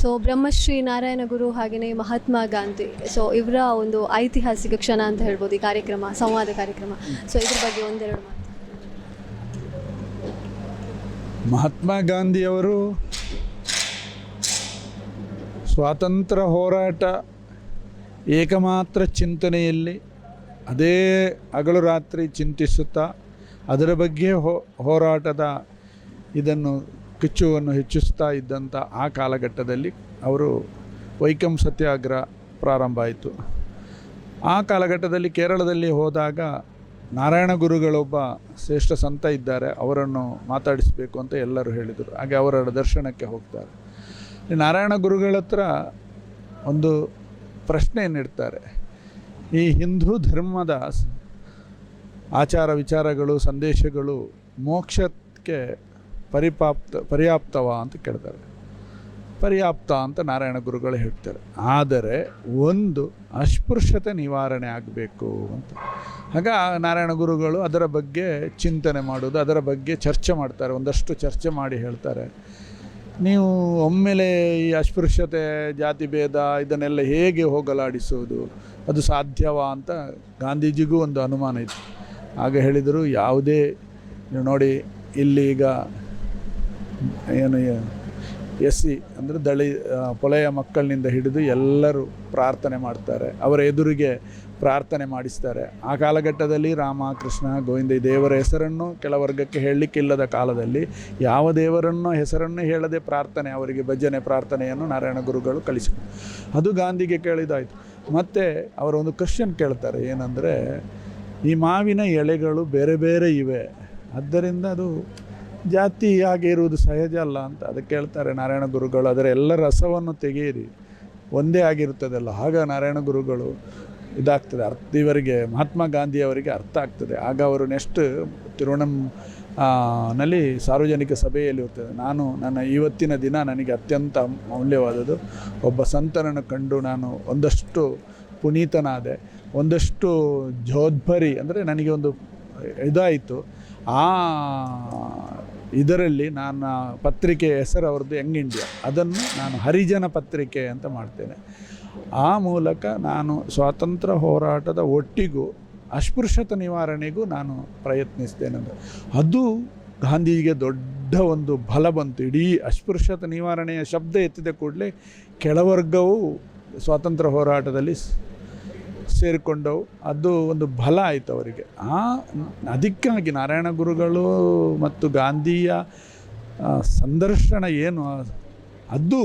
So Brahmashri Narayana Guru ಹಾಗೆಯೇ Mahatma Gandhi. So ಇವರ ಒಂದು ಐತಿಹಾಸಿಕ ಕ್ಷಣ ಅಂತ ಹೇಳ್ಬೋದು, ಈ ಕಾರ್ಯಕ್ರಮ, ಸಂವಾದ ಕಾರ್ಯಕ್ರಮ. ಸೊ ಇದ್ರ ಬಗ್ಗೆ ಒಂದೆರಡು ಮಾತು. ಮಹಾತ್ಮ ಗಾಂಧಿಯವರು ಸ್ವಾತಂತ್ರ್ಯ ಹೋರಾಟ ಏಕಮಾತ್ರ ಚಿಂತನೆಯಲ್ಲಿ ಅದೇ ಹಗಲು ರಾತ್ರಿ ಚಿಂತಿಸುತ್ತಾ ಅದರ ಬಗ್ಗೆ ಹೋ, ಹೋರಾಟದ ಇದನ್ನು ಕಿಚ್ಚುವನ್ನು ಹೆಚ್ಚಿಸ್ತಾ ಇದ್ದಂಥ ಆ ಕಾಲಘಟ್ಟದಲ್ಲಿ ಅವರು ವೈಕಂ ಸತ್ಯಾಗ್ರಹ ಪ್ರಾರಂಭ ಆಯಿತು. ಆ ಕಾಲಘಟ್ಟದಲ್ಲಿ ಕೇರಳದಲ್ಲಿ ಹೋದಾಗ ನಾರಾಯಣ ಗುರುಗಳೊಬ್ಬ ಶ್ರೇಷ್ಠ ಸಂತ ಇದ್ದಾರೆ, ಅವರನ್ನು ಮಾತಾಡಿಸಬೇಕು ಅಂತ ಎಲ್ಲರೂ ಹೇಳಿದರು. ಹಾಗೆ ಅವರ ದರ್ಶನಕ್ಕೆ ಹೋಗ್ತಾರೆ. ನಾರಾಯಣ ಗುರುಗಳ ಹತ್ರ ಒಂದು ಪ್ರಶ್ನೆಯನ್ನು ಇಡ್ತಾರೆ ಈ ಹಿಂದೂ ಧರ್ಮದ ಆಚಾರ ವಿಚಾರಗಳು, ಸಂದೇಶಗಳು ಮೋಕ್ಷಕ್ಕೆ ಪರಿಪಾಪ್ತ, ಪರ್ಯಾಪ್ತವ ಅಂತ ಕೇಳ್ತಾರೆ. ಪರ್ಯಾಪ್ತ ಅಂತ ನಾರಾಯಣ ಗುರುಗಳು ಹೇಳ್ತಾರೆ. ಆದರೆ ಒಂದು ಅಸ್ಪೃಶ್ಯತೆ ನಿವಾರಣೆ ಆಗಬೇಕು ಅಂತ. ಆಗ ನಾರಾಯಣ ಗುರುಗಳು ಅದರ ಬಗ್ಗೆ ಚಿಂತನೆ ಮಾಡೋದು, ಅದರ ಬಗ್ಗೆ ಚರ್ಚೆ ಮಾಡ್ತಾರೆ, ಒಂದಷ್ಟು ಚರ್ಚೆ ಮಾಡಿ ಹೇಳ್ತಾರೆ. ನೀವು ಒಮ್ಮೆಲೆ ಈ ಅಸ್ಪೃಶ್ಯತೆ, ಜಾತಿ ಭೇದ ಇದನ್ನೆಲ್ಲ ಹೇಗೆ ಹೋಗಲಾಡಿಸುವುದು ಅದು ಸಾಧ್ಯವಾ ಅಂತ ಗಾಂಧೀಜಿಗೂ ಒಂದು ಅನುಮಾನ ಇತ್ತು. ಆಗ ಹೇಳಿದರು, ಯಾವುದೇ ನೋಡಿ, ಇಲ್ಲಿ ಈಗ ಏನು ಎಸ್ ಸಿ ಅಂದರೆ ದಳಿ ಪೊಳೆಯ ಮಕ್ಕಳಿನಿಂದ ಹಿಡಿದು ಎಲ್ಲರೂ ಪ್ರಾರ್ಥನೆ ಮಾಡ್ತಾರೆ. ಅವರ ಎದುರಿಗೆ ಪ್ರಾರ್ಥನೆ ಮಾಡಿಸ್ತಾರೆ. ಆ ಕಾಲಘಟ್ಟದಲ್ಲಿ ರಾಮ, ಕೃಷ್ಣ, ಗೋವಿಂದ ದೇವರ ಹೆಸರನ್ನು ಕೆಲ ವರ್ಗಕ್ಕೆ ಹೇಳಲಿಕ್ಕಿಲ್ಲದ ಕಾಲದಲ್ಲಿ ಯಾವ ದೇವರನ್ನು ಹೆಸರನ್ನು ಹೇಳದೆ ಪ್ರಾರ್ಥನೆ, ಅವರಿಗೆ ಭಜನೆ ಪ್ರಾರ್ಥನೆಯನ್ನು ನಾರಾಯಣ ಗುರುಗಳು ಕಳಿಸಿ ಅದು ಗಾಂಧಿಗೆ ಕೇಳಿದಾಯಿತು. ಮತ್ತು ಅವರೊಂದು ಕ್ವಶನ್ ಕೇಳ್ತಾರೆ, ಏನಂದರೆ ಈ ಮಾವಿನ ಎಳೆಗಳು ಬೇರೆ ಬೇರೆ ಇವೆ. ಆದ್ದರಿಂದ ಅದು ಜಾತಿ ಹಾಗೆ ಇರುವುದು ಸಹಜ ಅಲ್ಲ ಅಂತ ಅದಕ್ಕೆ ಹೇಳ್ತಾರೆ ನಾರಾಯಣ ಗುರುಗಳು. ಅದರ ಎಲ್ಲ ರಸವನ್ನು ತೆಗೆಯಿರಿ. ಒಂದೇ ಆಗಿರುತ್ತದಲ್ಲ ಆಗ ನಾರಾಯಣ ಗುರುಗಳು ಇದಾಗ್ತದೆ. ಅರ್ಥ, ಇವರಿಗೆ, ಮಹಾತ್ಮ ಗಾಂಧಿಯವರಿಗೆ ಅರ್ಥ ಆಗ್ತದೆ. ಆಗ ಅವರು ನೆಕ್ಸ್ಟ್ ತಿರುವಣಂ ನಲ್ಲಿ ಸಾರ್ವಜನಿಕ ಸಭೆಯಲ್ಲಿ ಇರ್ತದೆ. ನಾನು, ನನ್ನ ಇವತ್ತಿನ ದಿನ ನನಗೆ ಅತ್ಯಂತ ಮೌಲ್ಯವಾದದ್ದು, ಒಬ್ಬ ಸಂತನನ್ನು ಕಂಡು ನಾನು ಒಂದಷ್ಟು ಪುನೀತನಾದೆ, ಒಂದಷ್ಟು ಜೋದ್ಭರಿ ಅಂದರೆ ನನಗೆ ಒಂದು ಇದಾಯಿತು. ಆ ಇದರಲ್ಲಿ ನಾನು ಪತ್ರಿಕೆ ಹೆಸರು ಅವ್ರದ್ದು ಯಂಗ್ ಇಂಡಿಯಾ. ಅದನ್ನು ನಾನು ಹರಿಜನ ಪತ್ರಿಕೆ ಅಂತ ಮಾಡ್ತೇನೆ. ಆ ಮೂಲಕ ನಾನು ಸ್ವಾತಂತ್ರ್ಯ ಹೋರಾಟದ ಒಟ್ಟಿಗೂ, ಅಸ್ಪೃಶ್ಯತೆ ನಿವಾರಣೆಗೂ ನಾನು ಪ್ರಯತ್ನಿಸ್ತೇನೆ ಅಂತ ಅದು ಗಾಂಧೀಜಿಗೆ ದೊಡ್ಡ ಒಂದು ಬಲ ಬಂತು. ಇಡೀ ಅಸ್ಪೃಶ್ಯತೆ ನಿವಾರಣೆಯ ಶಬ್ದ ಎತ್ತಿದ ಕೂಡಲೇ ಕೆಳವರ್ಗವು ಸ್ವಾತಂತ್ರ್ಯ ಹೋರಾಟದಲ್ಲಿ ಸೇರಿಕೊಂಡವು. ಅದು ಒಂದು ಬಲ ಆಯಿತು ಅವರಿಗೆ. ಆ ಅದಕ್ಕಾಗಿ ನಾರಾಯಣ ಗುರುಗಳು ಮತ್ತು ಗಾಂಧಿಯ ಸಂದರ್ಶನ ಏನು, ಅದು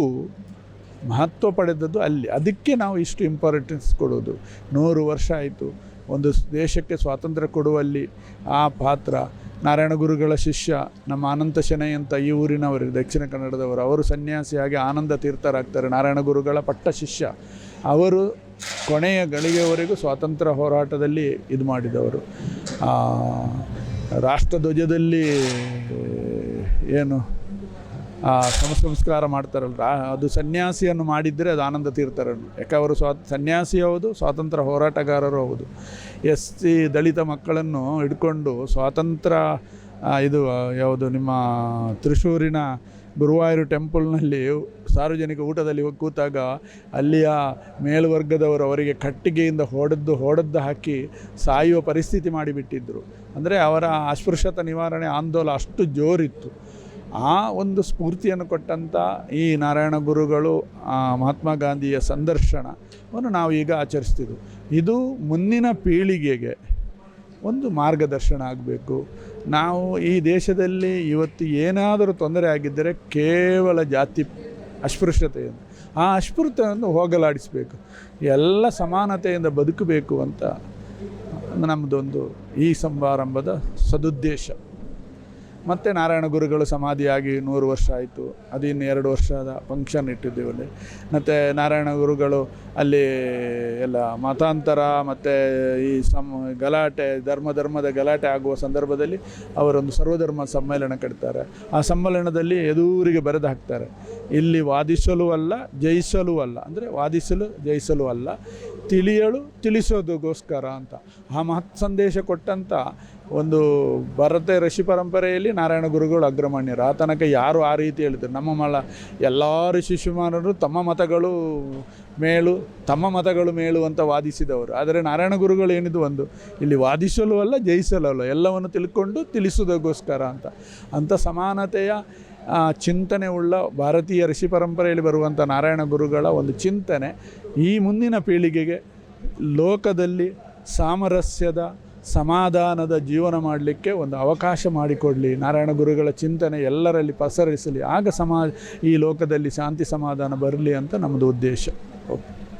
ಮಹತ್ವ ಪಡೆದದ್ದು ಅಲ್ಲಿ. ಅದಕ್ಕೆ ನಾವು ಇಷ್ಟು ಇಂಪಾರ್ಟೆನ್ಸ್ ಕೊಡೋದು ನೂರು ವರ್ಷ ಆಯಿತು. ಒಂದು ದೇಶಕ್ಕೆ ಸ್ವಾತಂತ್ರ್ಯ ಕೊಡುವಲ್ಲಿ ಆ ಪಾತ್ರ. ನಾರಾಯಣ ಗುರುಗಳ ಶಿಷ್ಯ, ನಮ್ಮ ಅನಂತ ಶೆನೈ ಅಂತ ಈ ಊರಿನವರು, ದಕ್ಷಿಣ ಕನ್ನಡದವರು, ಅವರು ಸನ್ಯಾಸಿಯಾಗಿ ಆನಂದ ತೀರ್ಥರಾಗ್ತಾರೆ. ನಾರಾಯಣ ಗುರುಗಳ ಪಟ್ಟ ಶಿಷ್ಯ. ಅವರು ಕೊನೆಯ ಗಳಿಗೆವರೆಗೂ ಸ್ವಾತಂತ್ರ್ಯ ಹೋರಾಟದಲ್ಲಿ ಇದು ಮಾಡಿದವರು. ರಾಷ್ಟ್ರಧ್ವಜದಲ್ಲಿ ಏನು, ಆ ಸಂಸ್ಕಾರ ಮಾಡ್ತಾರಲ್ಲ ಅದು ಸನ್ಯಾಸಿಯನ್ನು ಮಾಡಿದರೆ ಅದು ಆನಂದ ತೀರ್ಥರನ್ನು. ಯಾಕೆ ಅವರು ಸ್ವಾ ಸನ್ಯಾಸಿ ಹೌದು, ಸ್ವಾತಂತ್ರ್ಯ ಹೋರಾಟಗಾರರು ಹೌದು. ಎಸ್ ಸಿ ದಲಿತ ಮಕ್ಕಳನ್ನು ಹಿಡ್ಕೊಂಡು ಸ್ವಾತಂತ್ರ್ಯ ಇದು ಯಾವುದು, ನಿಮ್ಮ ತ್ರಿಶೂರಿನ ಗುರುವಾಯೂರು ಟೆಂಪಲ್ನಲ್ಲಿ ಸಾರ್ವಜನಿಕ ಊಟದಲ್ಲಿ ಕೂತಾಗ ಅಲ್ಲಿಯ ಮೇಲ್ವರ್ಗದವರು ಅವರಿಗೆ ಕಟ್ಟಿಗೆಯಿಂದ ಹೊಡೆದು ಹೊಡೆದು ಹಾಕಿ ಸಾಯುವ ಪರಿಸ್ಥಿತಿ ಮಾಡಿಬಿಟ್ಟಿದ್ದರು ಅಂದರೆ ಅವರ ಅಸ್ಪೃಶ್ಯತ ನಿವಾರಣೆ ಆಂದೋಲನ ಅಷ್ಟು ಜೋರಿತ್ತು. ಆ ಒಂದು ಸ್ಫೂರ್ತಿಯನ್ನು ಕೊಟ್ಟಂಥ ಈ ನಾರಾಯಣ ಗುರುಗಳು ಮಹಾತ್ಮ ಗಾಂಧಿಯ ಸಂದರ್ಶನವನ್ನು ನಾವು ಈಗ ಆಚರಿಸ್ತಿದ್ವು. ಇದು ಮುಂದಿನ ಪೀಳಿಗೆಗೆ ಒಂದು ಮಾರ್ಗದರ್ಶನ ಆಗಬೇಕು. ನಾವು ಈ ದೇಶದಲ್ಲಿ ಇವತ್ತು ಏನಾದರೂ ತೊಂದರೆ ಆಗಿದ್ದರೆ ಕೇವಲ ಜಾತಿ ಅಸ್ಪೃಶ್ಯತೆಯನ್ನು ಆ ಅಸ್ಪೃಶ್ಯತೆಯನ್ನು ಹೋಗಲಾಡಿಸಬೇಕು. ಎಲ್ಲ ಸಮಾನತೆಯಿಂದ ಬದುಕಬೇಕು ಅಂತ ನಮ್ಮದೊಂದು ಈ ಸಮಾರಂಭದ ಸದುದ್ದೇಶ. ಮತ್ತು ನಾರಾಯಣ ಗುರುಗಳು ಸಮಾಧಿಯಾಗಿ ನೂರು ವರ್ಷ ಆಯಿತು. ಅದು ಇನ್ನು ಎರಡು ವರ್ಷದ ಫಂಕ್ಷನ್ ಇಟ್ಟಿದ್ದೀವಿ ಅಲ್ಲಿ. ಮತ್ತು ನಾರಾಯಣ ಗುರುಗಳು ಅಲ್ಲಿ ಎಲ್ಲ ಮತಾಂತರ ಮತ್ತು ಈ ಸಮ್ ಗಲಾಟೆ, ಧರ್ಮ ಧರ್ಮದ ಗಲಾಟೆ ಆಗುವ ಸಂದರ್ಭದಲ್ಲಿ ಅವರೊಂದು ಸರ್ವಧರ್ಮ ಸಮ್ಮೇಳನ ಕಟ್ತಾರೆ. ಆ ಸಮ್ಮೇಳನದಲ್ಲಿ ಎದುರಿಗೆ ಬರೆದು ಹಾಕ್ತಾರೆ. ಇಲ್ಲಿ ವಾದಿಸಲು ಅಲ್ಲ, ಜಯಿಸಲು ಅಲ್ಲ. ಅಂದರೆ ವಾದಿಸಲು, ಜಯಿಸಲು ಅಲ್ಲ. ತಿಳಿಯಲು, ತಿಳಿಸೋದಕ್ಕೋಸ್ಕರ ಅಂತ. ಆ ಮಹತ್ ಸಂದೇಶ ಕೊಟ್ಟಂಥ ಒಂದು ಭರತ ಋಷಿ ಪರಂಪರೆಯಲ್ಲಿ ನಾರಾಯಣ ಗುರುಗಳು ಅಗ್ರಮಾನ್ಯರು. ಆ ತನಕ ಯಾರು ಆ ರೀತಿ ಹೇಳಿದರು. ನಮ್ಮ ಮಲ ಎಲ್ಲ ಋಷಿ ತಮ್ಮ ಮತಗಳು ಮೇಲು, ತಮ್ಮ ಮತಗಳು ಮೇಲು ಅಂತ ವಾದಿಸಿದವರು. ಆದರೆ ನಾರಾಯಣ ಗುರುಗಳು ಏನಿದು ಒಂದು, ಇಲ್ಲಿ ವಾದಿಸಲು ಅಲ್ಲ, ಜಯಿಸಲು ಅಲ್ಲ, ಎಲ್ಲವನ್ನು ತಿಳ್ಕೊಂಡು ತಿಳಿಸುವುದಕ್ಕೋಸ್ಕರ ಅಂತ. ಅಂಥ ಸಮಾನತೆಯ ಚಿಂತನೆ ಉಳ್ಳ ಭಾರತೀಯ ಋಷಿ ಪರಂಪರೆಯಲ್ಲಿ ಬರುವಂಥ ನಾರಾಯಣ ಗುರುಗಳ ಒಂದು ಚಿಂತನೆ ಈ ಮುಂದಿನ ಪೀಳಿಗೆಗೆ ಲೋಕದಲ್ಲಿ ಸಾಮರಸ್ಯದ ಸಮಾಧಾನದ ಜೀವನ ಮಾಡಲಿಕ್ಕೆ ಒಂದು ಅವಕಾಶ ಮಾಡಿಕೊಡಲಿ. ನಾರಾಯಣ ಗುರುಗಳ ಚಿಂತನೆ ಎಲ್ಲರಲ್ಲಿ ಪಸರಿಸಲಿ. ಆಗ ಸಮಾ ಈ ಲೋಕದಲ್ಲಿ ಶಾಂತಿ ಸಮಾಧಾನ ಬರಲಿ ಅಂತ ನಮ್ಮದು ಉದ್ದೇಶ.